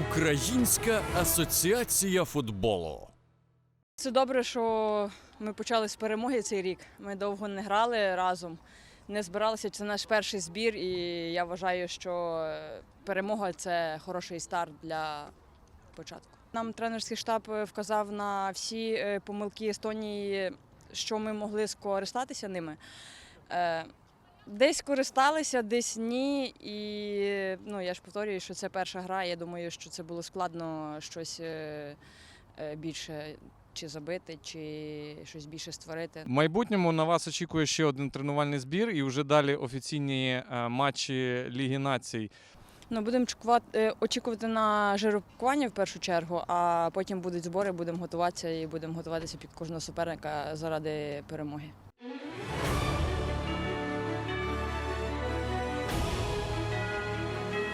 Українська асоціація футболу. Це добре, що ми почали з перемоги цей рік. Ми довго не грали разом, не збиралися. Це наш перший збір, і я вважаю, що е, перемога це хороший старт для початку. Нам тренерський штаб е, вказав на всі е, помилки Естонії, що ми могли скористатися ними. Десь користалися, десь ні. І ну, я ж повторюю, що це перша гра. Я думаю, що це було складно щось е, е, більше чи забити, чи щось більше створити. В майбутньому на вас очікує ще один тренувальний збір і вже далі офіційні е, матчі Ліги націй. Ну, будемо очікувати на жеребкування в першу чергу, а потім будуть збори, будемо готуватися і будемо готуватися під кожного суперника заради перемоги.